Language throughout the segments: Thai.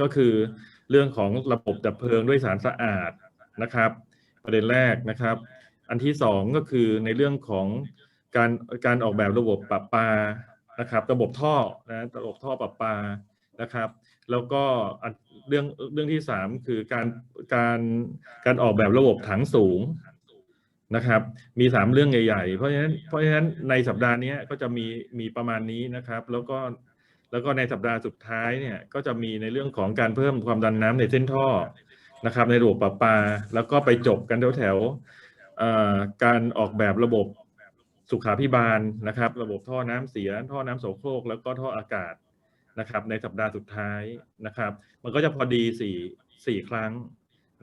ก็คือเรื่องของระบบดับเพลิงด้วยสารสะอาดนะครับ ประเด็นแรกนะครับ อันที่สองก็คือในเรื่องของการการออกแบบระบบปรับปานะครับ ระบบท่อนะระบบท่อปรับปานะครับ แล้วก็เรื่องเรื่องที่สามคือการการการออกแบบระบบถังสูงนะครับ มีสามเรื่องใหญ่ ๆ เพราะฉะนั้นเพราะฉะนั้นในสัปดาห์นี้ก็จะมีมีประมาณนี้นะครับ แล้วก็ แล้วก็ในสัปดาห์สุดท้ายเนี่ยก็จะมีในเรื่องของการเพิ่มความดันน้ำในเส้นท่อนะครับ ในระบบประปา แล้วก็ไปจบกันแถวแถวอ่อการออกแบบระบบสุขาพิบาลนะครับ ระบบท่อน้ำเสีย ท่อน้ำโสโครกแล้วก็ท่ออากาศนะครับ ในสัปดาห์สุดท้ายนะครับ มันก็จะพอดีสี่สี่ครั้ง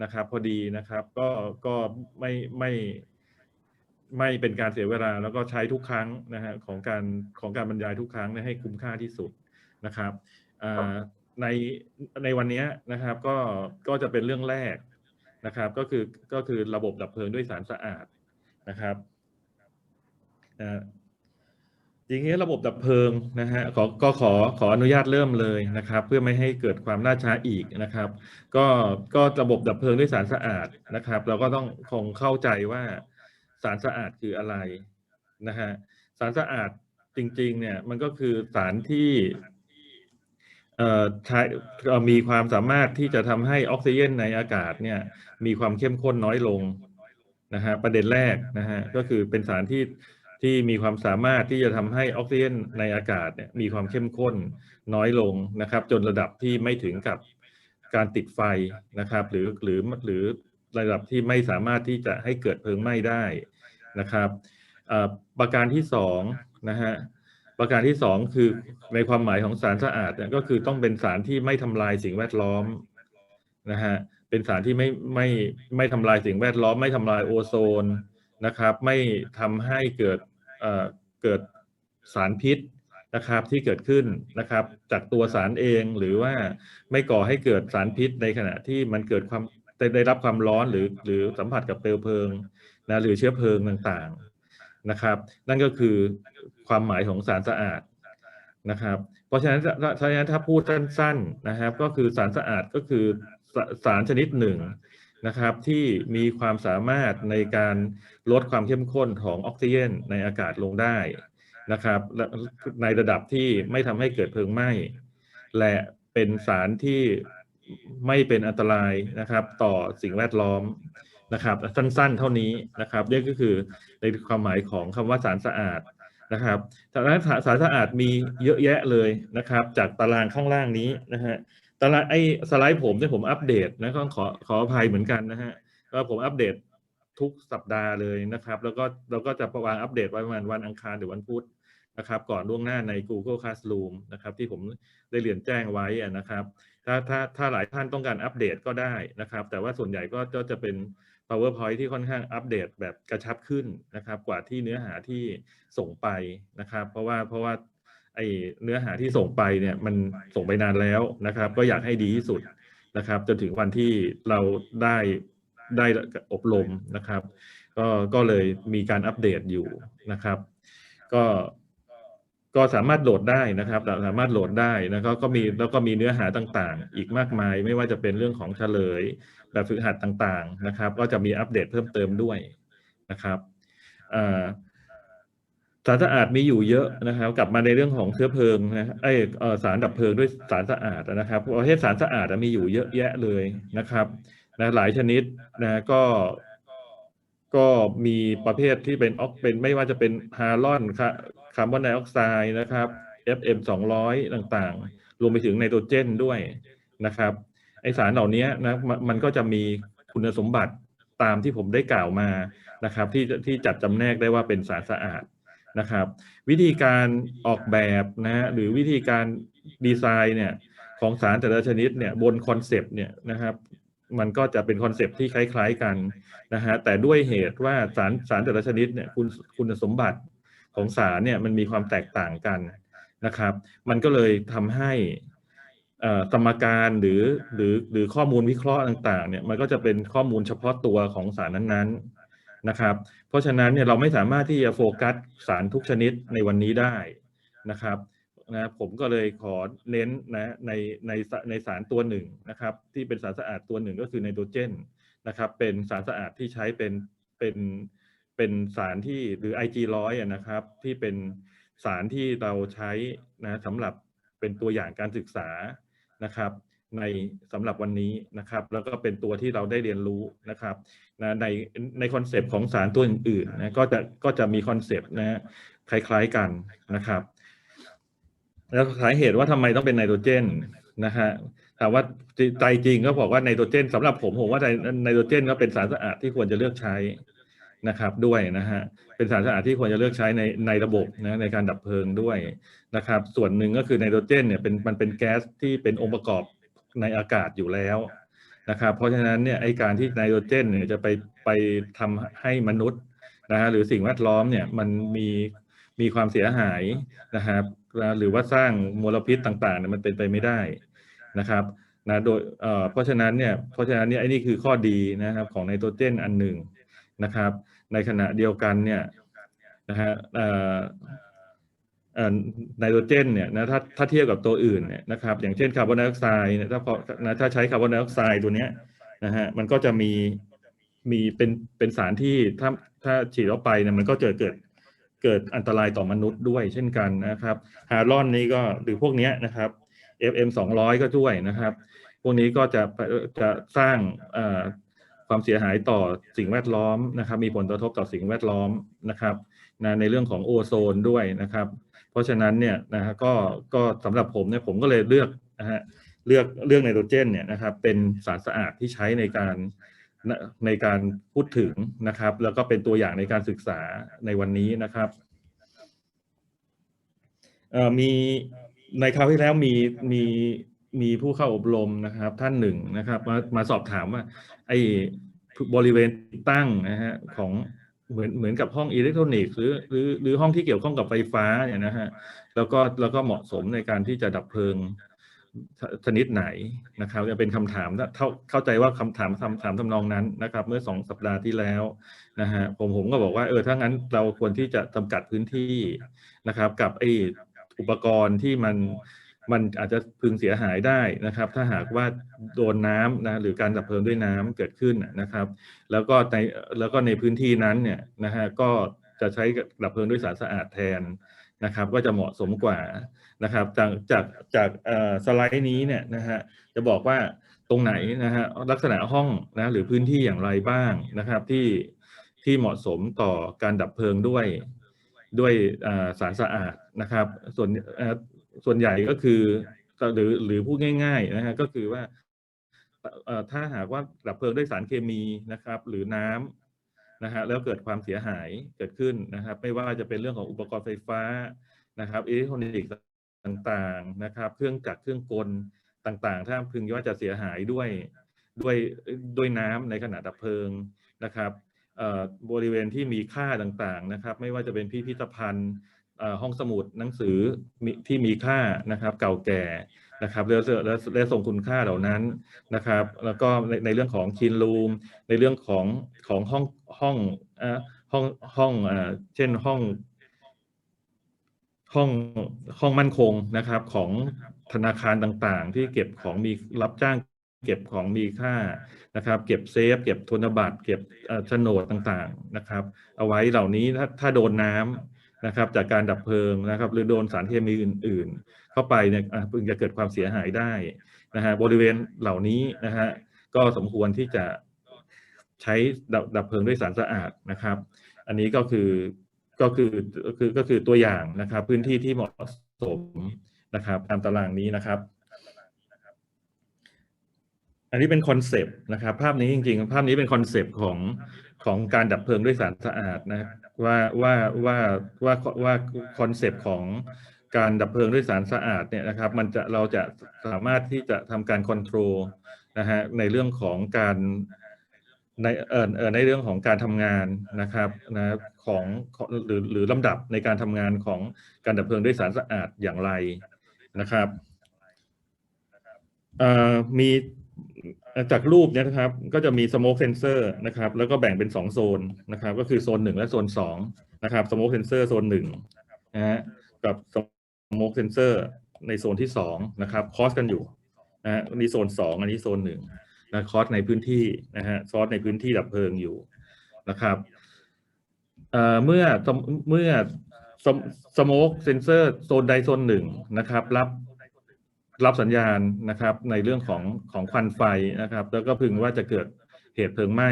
นะครับ พอดีนะครับ ก็ก็ไม่ไม่ไม่เป็นการเสียเวลาแล้วก็ใช้ทุกครั้งนะฮะของการของการบรรยายทุกครั้งให้คุ้มค่าที่สุด นะครับอ่าในในวันนี้นะครับก็ก็จะเป็นเรื่องแรกนะครับ ก็คือก็คือระบบดับเพลิงด้วยสารสะอาดนะครับนะฮะทีนี้ระบบดับเพลิงนะฮะขอก็ขอขออนุญาตเริ่มเลยนะครับ เพื่อไม่ให้เกิดความล่าช้าอีกนะครับ ก็ก็ระบบดับเพลิงด้วยสารสะอาดนะครับ เราก็ต้องคงเข้าใจว่าสารสะอาดคืออะไรนะฮะสารสะอาดจริงๆเนี่ยมันก็คือสารที่เอ่อใช้เอ่อ มีความสามารถที่จะทำให้ออกซิเจนในอากาศเนี่ย มีความเข้มข้นน้อยลงนะฮะประเด็นแรกนะฮะก็คือเป็นสารที่ที่มีความสามารถที่จะทำให้ออกซิเจนในอากาศเนี่ยมีความเข้มข้นน้อยลงนะครับ จนระดับที่ไม่ถึงกับการติดไฟนะครับ หรือหรือหรือระดับที่ไม่สามารถที่จะให้เกิดเพลิงไหม้ได้นะครับอ่อประการที่สองนะฮะ ประการที่สองคือในความหมายของสารสะอาดเนี่ยก็คือต้องเป็นสารที่ไม่ทำลายสิ่งแวดล้อมนะฮะเป็นสารที่ไม่ไม่ไม่ทำลายสิ่งแวดล้อม ไม่ทำลายโอโซนนะครับ ไม่ทำให้เกิดเอ่อเกิดสารพิษนะครับที่เกิดขึ้นนะครับจากตัวสารเองหรือว่าไม่ก่อให้เกิดสารพิษในขณะที่มันเกิดความได้ได้รับความร้อนหรือหรือสัมผัสกับเปลวเพลิงนะหรือเชื้อเพลิงต่างๆ นะครับ นั่นก็คือความหมายของสารสะอาดนะครับ เพราะฉะนั้นถ้าฉะนั้นถ้าพูดสั้นๆนะครับ ก็คือสารสะอาดก็คือสสารชนิดหนึ่งนะครับ ที่มีความสามารถในการลดความเข้มข้นของออกซิเจนในอากาศลงได้นะครับและในระดับที่ไม่ทำให้เกิดเพลิงไหม้และเป็นสารที่ไม่เป็นอันตรายนะครับ ต่อสิ่งแวดล้อม นะครับสั้นๆ เท่านี้นะครับนี่ก็คือในความหมายของคำว่าสารสะอาดนะครับสารสารสะอาดมีเยอะแยะเลยนะครับ จากตารางข้างล่างนี้นะฮะตารางไอ้สไลด์ผมเนี่ยผมอัปเดตนะก็ขอขออภัยเหมือนกันนะฮะก็ผมอัปเดตทุกสัปดาห์เลยนะครับ แล้วก็เราก็จะประวางอัปเดตไว้ประมาณวันอังคารหรือวันพุธนะครับ ก่อนล่วงหน้าใน Google Classroom นะครับที่ผมได้เรียนแจ้งไว้นะครับ ถ้าถ้าถ้าหลายท่านต้องการอัปเดตก็ได้นะครับ แต่ว่าส่วนใหญ่ก็จะเป็น PowerPoint ที่ค่อนข้างอัปเดตแบบกระชับขึ้นนะครับ กว่าที่เนื้อหาที่ส่งไปนะครับ เพราะว่าเพราะว่าไอเนื้อหาที่ส่งไปเนี่ยมันส่งไปนานแล้วนะครับ ก็อยากให้ดีที่สุดนะครับ จนถึงวันที่เราได้ได้อบรมนะครับ ก็ก็เลยมีการอัปเดตอยู่นะครับ ก็ ก็สามารถโหลดได้นะครับสามารถโหลดได้นะครับก็มีแล้วก็มีเนื้อหาต่างๆ อีกมากมาย ไม่ว่าจะเป็นเรื่องของเฉลย แบบฝึกหัดต่างๆนะครับ ก็จะมีอัปเดตเพิ่มเติมด้วยนะครับสารสะอาดมีอยู่เยอะนะครับ กลับมาในเรื่องของเชื้อเพลิงนะไอสารดับเพลิงด้วยสารสะอาดนะครับประเภทสารสะอาดมีอยู่เยอะแยะเลยนะครับนะหลายชนิดนะก็ก็มีประเภทที่เป็นออกเป็นไม่ว่าจะเป็นฮารอน คาร์บอนไดออกไซด์นะครับ FM 200 ต่างๆ รวมไปถึงไนโตรเจนด้วยนะครับ ไอสารเหล่านี้นะมันก็จะมีคุณสมบัติตามที่ผมได้กล่าวมานะครับ ที่ที่จัดจำแนกได้ว่าเป็นสารสะอาดนะครับ วิธีการออกแบบนะหรือวิธีการดีไซน์เนี่ยของสารแต่ละชนิดเนี่ยบนคอนเซปต์เนี่ยนะครับมันก็จะเป็นคอนเซปต์ที่คล้าย ๆกันนะฮะแต่ด้วยเหตุว่าสารสารแต่ละชนิดเนี่ยคุณคุณสมบัติ ของสารเนี่ยมันมีความแตกต่างกันนะครับ มันก็เลยทำให้สมการหรือหรือหรือข้อมูลวิเคราะห์ต่างๆเนี่ยมันก็จะเป็นข้อมูลเฉพาะตัวของสารนั้นๆนะครับ เพราะฉะนั้นเนี่ยเราไม่สามารถที่จะโฟกัสสารทุกชนิดในวันนี้ได้นะครับนะผมก็เลยขอเน้นนะในในในสารตัวหนึ่งนะครับ ที่เป็นสารสะอาดตัวหนึ่งก็คือไนโตรเจนนะครับ เป็นสารสะอาดที่ใช้เป็นเป็น เป็นสารที่หรือ IG ร้อยนะครับ ที่เป็นสารที่เราใช้นะสำหรับเป็นตัวอย่างการศึกษานะครับ ในสำหรับวันนี้นะครับ แล้วก็เป็นตัวที่เราได้เรียนรู้นะครับนะในในคอนเซปต์ของสารตัวอื่นๆนะก็จะก็จะมีคอนเซปต์นะคล้ายๆกันนะครับ แล้วสาเหตุว่าทำไมต้องเป็นไนโตรเจนนะฮะแต่ว่าใจจริงก็บอกว่าไนโตรเจนสำหรับผมผมว่าไนไนโตรเจนก็เป็นสารสะอาดที่ควรจะเลือกใช้ นะครับด้วยนะฮะเป็นสารสะอาดที่ควรจะเลือกใช้ในในระบบนะในการดับเพลิงด้วยนะครับส่วนหนึ่งก็คือไนโตรเจนเนี่ยเป็นมันเป็นแก๊สที่เป็นองค์ประกอบในอากาศอยู่แล้วนะครับเพราะฉะนั้นเนี่ยไอการที่ไนโตรเจนเนี่ยจะไปไปทำให้มนุษย์นะฮะหรือสิ่งแวดล้อมเนี่ยมันมีมีความเสียหายนะครับหรือว่าสร้างมลพิษต่างๆเนี่ยมันเป็นไปไม่ได้นะครับนะโดยเอ่อเพราะฉะนั้นเนี่ยเพราะฉะนั้นเนี่ยไอ้นี่คือข้อดีนะครับของไนโตรเจนอันหนึ่ง นะครับ ในขณะเดียวกันเนี่ยนะฮะไนโตรเจนเนี่ยนะถ้าถ้าเทียบกับตัวอื่นเนี่ยนะครับ อย่างเช่นคาร์บอนไดออกไซด์เนี่ยถ้าพอนะถ้าใช้คาร์บอนไดออกไซด์ตัวเนี้ยนะฮะมันก็จะมีมีเป็นเป็นสารที่ถ้าถ้าฉีดเข้าไปเนี่ยมันก็จะเกิดเกิดอันตรายต่อมนุษย์ด้วยเช่นกันนะครับฮารอนนี้ก็หรือพวกเนี้ยนะครับ FM 200 ก็ช่วยนะครับ พวกนี้ก็จะจะสร้างอ่อ ความเสียหายต่อสิ่งแวดล้อมนะครับ มีผลกระทบต่อสิ่งแวดล้อมนะครับนะในเรื่องของโอโซนด้วยนะครับ เพราะฉะนั้นเนี่ยนะฮะก็ก็สำหรับผมเนี่ยผมก็เลยเลือกนะฮะเลือกเรื่องไนโตรเจนเนี่ยนะครับเป็นสารสะอาดที่ใช้ในการในการพูดถึงนะครับ แล้วก็เป็นตัวอย่างในการศึกษาในวันนี้นะครับมีในคราวที่แล้วมีมี มีผู้เข้าอบรมนะครับ ท่านหนึ่งนะครับ มามาสอบถามว่า ไอ้บริเวณตั้งนะฮะของเหมือนเหมือนกับห้องอิเล็กทรอนิกส์หรือหรือหรือห้องที่เกี่ยวข้องกับไฟฟ้าเนี่ยนะฮะแล้วก็แล้วก็เหมาะสมในการที่จะดับเพลิงชนิดไหนนะครับจะเป็นคำถามเข้าเข้าใจว่าคำถามคำถามทำนองนั้นนะครับ เมื่อสองสัปดาห์ที่แล้วนะฮะผมผมก็บอกว่าเออถ้างั้นเราควรที่จะจำกัดพื้นที่นะครับ กับไอ้อุปกรณ์ที่มัน มันอาจจะพึงเสียหายได้นะครับ ถ้าหากว่าโดนน้ำนะหรือการดับเพลิงด้วยน้ำเกิดขึ้นนะครับ แล้วก็ในแล้วก็ในพื้นที่นั้นเนี่ยนะฮะก็จะใช้ดับเพลิงด้วยสารสะอาดแทนนะครับ ก็จะเหมาะสมกว่านะครับ จากจากจากสไลด์นี้เนี่ยนะฮะจะบอกว่าตรงไหนนะฮะลักษณะห้องนะหรือพื้นที่อย่างไรบ้างนะครับที่ที่เหมาะสมต่อการดับเพลิงด้วยด้วยสารสะอาดนะครับ ส่วน ส่วนใหญ่ก็คือหรือหรือพูดง่ายๆนะฮะก็คือว่าถ้าหากว่าดับเพลิงด้วยสารเคมีนะครับ หรือน้ำนะฮะแล้วเกิดความเสียหายเกิดขึ้นนะครับ ไม่ว่าจะเป็นเรื่องของอุปกรณ์ไฟฟ้านะครับอิเล็กทรอนิกส์ต่างๆนะครับ เครื่องจักรเครื่องกลต่างๆ ถ้าพึงว่าจะเสียหายด้วยด้วยด้วยน้ำในขณะดับเพลิงนะครับบริเวณที่มีค่าต่างๆนะครับ ไม่ว่าจะเป็นพิพิธภัณฑ์ ห้องสมุดหนังสือที่มีค่านะครับเก่าแก่นะครับและและและส่งคุณค่าเหล่านั้นนะครับ แล้วก็ในในเรื่องของคินรูม ในเรื่องของของห้องห้องห้องห้องเช่นห้องห้องห้องมั่นคงนะครับของธนาคารต่างๆ ที่เก็บของมีรับจ้างเก็บของมีค่านะครับ เก็บเซฟ เก็บธนบัตร เก็บโฉนดต่างๆนะครับ เอาไว้เหล่านี้ถ้าถ้าโดนน้ำ นะครับ จากการดับเพลิงนะครับ หรือโดนสารเคมีอื่น ๆ เข้าไปเนี่ยพึงจะเกิดความเสียหายได้นะฮะบริเวณเหล่านี้นะฮะก็สมควรที่จะใช้ดับดับเพลิงด้วยสารสะอาดนะครับ อันนี้ก็คือก็คือคือก็คือตัวอย่างนะครับ พื้นที่ที่เหมาะสมนะครับตามตารางนี้นะครับ อันนี้เป็นคอนเซปต์นะครับ ภาพนี้จริง ๆ ภาพนี้เป็นคอนเซปต์ของ ของการดับเพลิงด้วยสารสะอาดนะว่าว่าว่าว่าว่าคอนเซปต์ของการดับเพลิงด้วยสารสะอาดเนี่ยนะครับ มันจะเราจะสามารถที่จะทำการคอนโทรลนะฮะในเรื่องของการในเออเออในเรื่องของการทำงานนะครับนะของหรือหรือลำดับในการทำงานของการดับเพลิงด้วยสารสะอาดอย่างไรนะครับมี จากรูปเนี่ยนะครับ ก็จะมี smoke sensor นะครับ แล้วก็แบ่งเป็นสองโซนนะครับ ก็คือโซนหนึ่งและโซนสองนะครับ smoke sensor โซนหนึ่งนะฮะกับ smoke sensor ในโซนที่สองนะครับคอสกันอยู่นะฮะอันนี้โซนสองอันนี้โซนหนึ่งนะคอสในพื้นที่นะฮะคอสในพื้นที่ดับเพลิงอยู่นะครับเอ่อเมื่อเมื่อสโมกเซนเซอร์โซนใดโซนหนึ่งนะครับ รับ รับสัญญาณนะครับในเรื่องของของควันไฟนะครับ แล้วก็พึงว่าจะเกิดเหตุเพลิงไหม้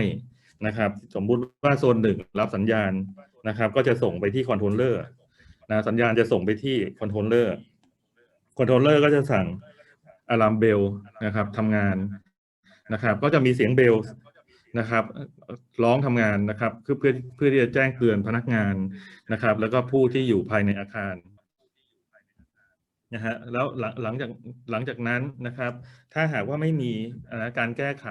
นะครับ สมมุติว่าโซนหนึ่งรับสัญญาณนะครับ ก็จะส่งไปที่คอนโทรลเลอร์นะสัญญาณจะส่งไปที่คอนโทรลเลอร์คอนโทรลเลอร์ก็จะสั่งอะลามเบลนะครับทำงานนะครับ ก็จะมีเสียงเบลนะครับ ร้องทำงานนะครับคือเพื่อเพื่อที่จะแจ้งเตือนพนักงานนะครับ แล้วก็ผู้ที่อยู่ภายในอาคาร นะฮะแล้วหลังหลังจากหลังจากนั้นนะครับ ถ้าหากว่าไม่มีนะการแก้ไข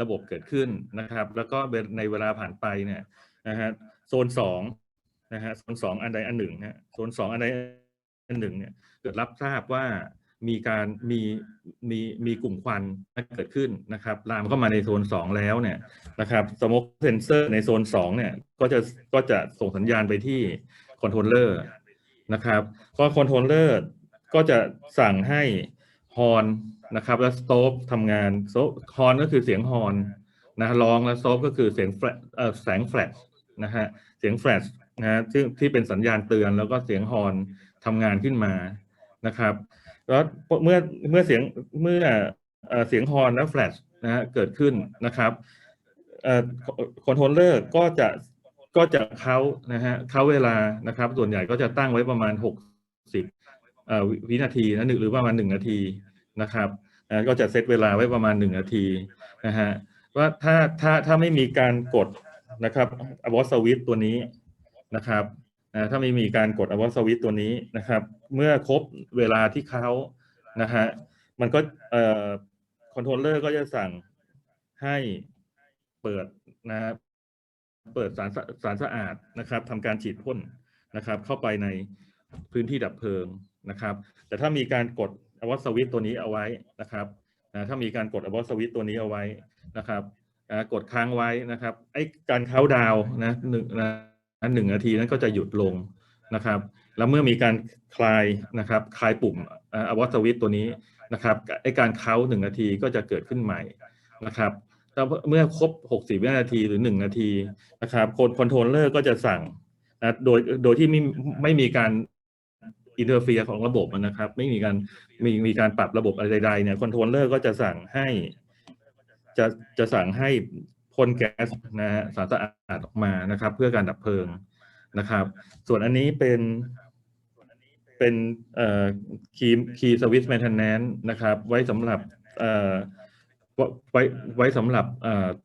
ระบบเกิดขึ้นนะครับ แล้วก็ในเวลาผ่านไปเนี่ยนะฮะโซนสองนะฮะโซนสองอันใดอันหนึ่งนะโซนสองอันใดอันหนึ่งเนี่ยเกิดรับทราบว่ามีการมีมีมีกลุ่มควันเกิดขึ้นนะครับ ลามเข้ามาในโซนสองแล้วเนี่ยนะครับสโมกเซนเซอร์ในโซนสองเนี่ยก็จะก็จะส่งสัญญาณไปที่คอนโทรลเลอร์นะครับก็คอนโทรลเลอร์ ก็จะสั่งให้ฮอนนะครับ และสโตปทำงานฮอนก็คือเสียงฮอนนะร้องและสโตปก็คือเสียงแฟลเอ่อแสงแฟลชนะฮะเสียงแฟลชนะฮะที่ที่เป็นสัญญาณเตือนแล้วก็เสียงฮอนทำงานขึ้นมานะครับแล้วเมื่อเมื่อเสียงเมื่อเสียงฮอนและแฟลชนะฮะเกิดขึ้นนะครับคอนโทรลเลอร์ก็จะก็จะเขานะฮะเขาเวลานะครับ ส่วนใหญ่ก็จะตั้งไว้ประมาณ 60 วินาทีนะหรือประมาณ1นาทีนะครับก็จะเซตเวลาไว้ประมาณ1นาทีนะฮะว่าถ้าถ้าถ้าไม่มีการกดนะครับอวอสวิตตัวนี้นะครับถ้าไม่มีการกดอวอสวิตตัวนี้นะครับ เมื่อครบเวลาที่เขานะฮะมันก็คอนโทรลเลอร์ก็จะสั่งให้เปิดนะครับเปิดสารสารสะอาดนะครับทำการฉีดพ่นนะครับ เข้าไปในพื้นที่ดับเพลิง นะครับ แต่ถ้ามีการกดอวอสวิตตัวนี้เอาไว้นะครับถ้ามีการกดอวอสวิตตัวนี้เอาไว้นะครับกดค้างไว้นะครับไอ้การเค้าดาวนะหนึ่งนะหนึ่งนาทีนั้นก็จะหยุดลงนะครับ แล้วเมื่อมีการคลายนะครับ คลายปุ่มอวอสวิตตัวนี้นะครับไอ้การเค้าหนึ่งนาทีก็จะเกิดขึ้นใหม่นะครับแล้วเมื่อครบ 60 วินาทีหรือ 1 นาทีนะครับคนคอนโทรลเลอร์ก็จะสั่งนะโดยโดยที่ไม่ไม่มีการ อินเทอร์เฟียของระบบนะครับ ไม่มีการมีมีการปรับระบบอะไรใดๆเนี่ยคอนโทรลเลอร์ก็จะสั่งให้จะจะสั่งให้พ่นแก๊สนะฮะสารสะอาดออกมานะครับ เพื่อการดับเพลิงนะครับ ส่วนอันนี้เป็นเป็นคีย์คีย์สวิตช์แมนเทนแนนนะครับ ไว้สำหรับไว้ไว้สำหรับ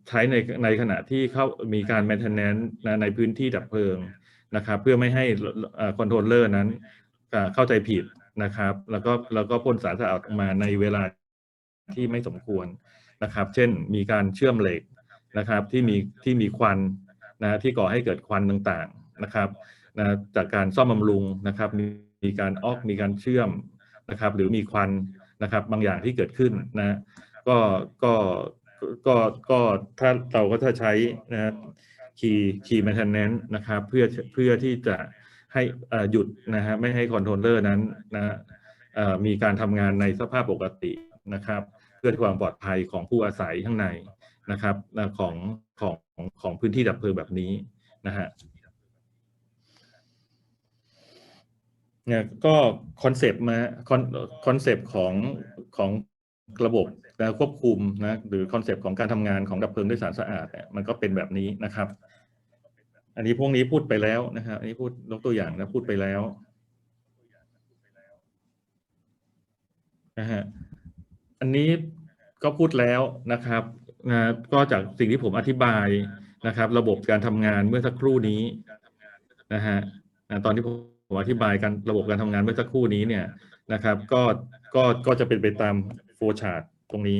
ใช้ในในขณะที่เข้ามีการแมนเทนแนนในพื้นที่ดับเพลิงนะครับ เพื่อไม่ให้คอนโทรลเลอร์นั้น เข้าใจผิดนะครับ แล้วก็แล้วก็พ่นสารสะอาดออกมาในเวลาที่ไม่สมควรนะครับ เช่นมีการเชื่อมเหล็กนะครับ ที่มีที่มีควันนะที่ก่อให้เกิดควันต่างๆนะครับนะจากการซ่อมบำรุงนะครับ มีมีการออกมีการเชื่อมนะครับ หรือมีควันนะครับ บางอย่างที่เกิดขึ้นนะก็ก็ก็ก็ถ้าเราก็ถ้าใช้นะคีย์คีย์แมนเทนแนนนะครับ เพื่อเพื่อที่จะ ให้หยุดนะฮะไม่ให้คอนโทรลเลอร์นั้นนะมีการทำงานในสภาพปกตินะครับ เพื่อความปลอดภัยของผู้อาศัยข้างในนะครับของของของพื้นที่ดับเพลิงแบบนี้นะฮะเนี่ยก็คอนเซปต์มาคอนเซปต์ของของระบบควบคุมนะหรือคอนเซปต์ของการทำงานของดับเพลิงด้วยสารสะอาดมันก็เป็นแบบนี้นะครับ อันนี้พวกนี้พูดไปแล้วนะครับ อันนี้พูดยกตัวอย่างนะพูดไปแล้วนะฮะอันนี้ก็พูดแล้วนะครับนะก็จากสิ่งที่ผมอธิบายนะครับ ระบบการทำงานเมื่อสักครู่นี้นะฮะตอนที่ผมอธิบายการระบบการทำงานเมื่อสักครู่นี้เนี่ยนะครับ ก็ก็ก็จะเป็นไปตามโฟชาร์ตตรงนี้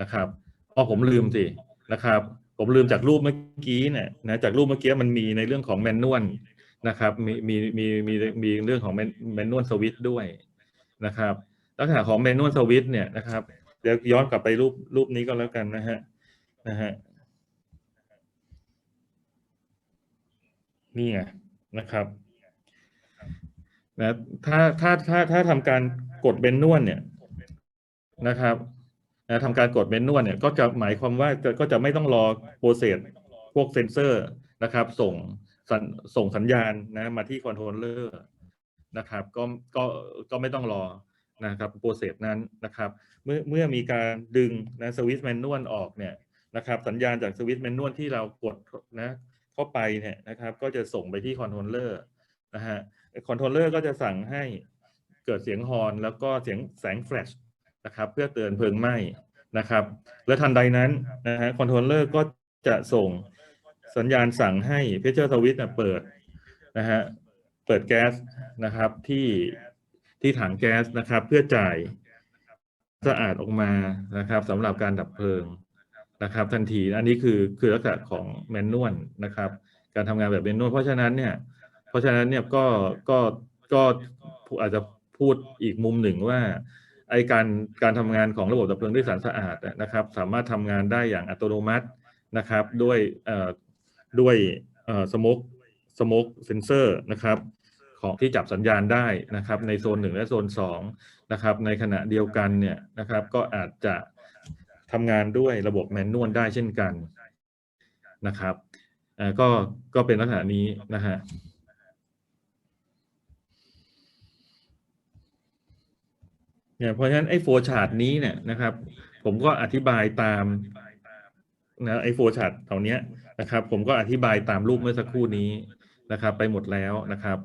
นะครับอ๋อผมลืมสินะครับ ผมลืมจากรูปเมื่อกี้เนี่ยนะจากรูปเมื่อกี้มันมีในเรื่องของแมนนวลนะครับมีมีมีมีมีเรื่องของแมนนวลสวิตด้วยนะครับลักษณะของแมนนวลสวิตเนี่ยนะครับเดี๋ยวย้อนกลับไปรูปรูปนี้ก็แล้วกันนะฮะนะฮะนี่ไงนะครับนะถ้าถ้าถ้าถ้าทำการกดเบนนวลเนี่ยนะครับ นะทำการกดเบนนวลเนี่ยก็จะหมายความว่าก็จะไม่ต้องรอโปรเซสพวกเซนเซอร์นะครับ ส่งส,ส่งสัญญาณนะมาที่คอนโทรลเลอร์นะครับ ก็ก็ก็ไม่ต้องรอนะครับโปรเซสนั้นนะครับ เมื่อเมื่อมีการดึงนะสวิตช์แมนนวลออกเนี่ยนะครับ สัญญาณจากสวิตช์แมนนวลที่เรากดนะเข้าไปเนี่ยนะครับ ก็จะส่งไปที่คอนโทรลเลอร์นะฮะคอนโทรลเลอร์ก็จะสั่งให้เกิดเสียงฮอร์นแล้วก็เสียงแสงแฟลช นะครับเพื่อเตือนเพลิงไหม้นะครับและทันใดนั้นนะฮะคอนโทรลเลอร์ก็จะส่งสัญญาณสั่งให้เพชเชอร์สวิตเปิดนะฮะเปิดแก๊สนะครับที่ที่ถังแก๊สนะครับ เพื่อจ่ายสะอาดออกมานะครับสำหรับการดับเพลิงนะครับ ทันทีอันนี้คือคือลักษณะของแมนนวลนะครับ การทำงานแบบแมนนวลเพราะฉะนั้นเนี่ย เพราะฉะนั้นเนี่ยก็ก็ก็อาจจะพูดอีกมุมหนึ่งว่า ไอการการทำงานของระบบดับเพลิงด้วยสารสะอาดนะครับ สามารถทำงานได้อย่างอัตโนมัตินะครับ ด้วยด้วยสโมกสโมกเซนเซอร์นะครับ ของที่จับสัญญาณได้นะครับ ในโซนหนึ่งและโซนสองนะครับ ในขณะเดียวกันเนี่ยนะครับ ก็อาจจะทำงานด้วยระบบแมนนวลได้เช่นกันนะครับก็ก็เป็นลักษณะนี้นะฮะ เนี่ยเพราะฉะนั้นไอ้โฟชาร์ดนี้เนี่ยนะครับ ผมก็อธิบายตามนะไอ้โฟชาร์ตเหล่านี้นะครับ ผมก็อธิบายตามรูปเมื่อสักครู่นี้นะครับ ไปหมดแล้วนะครับ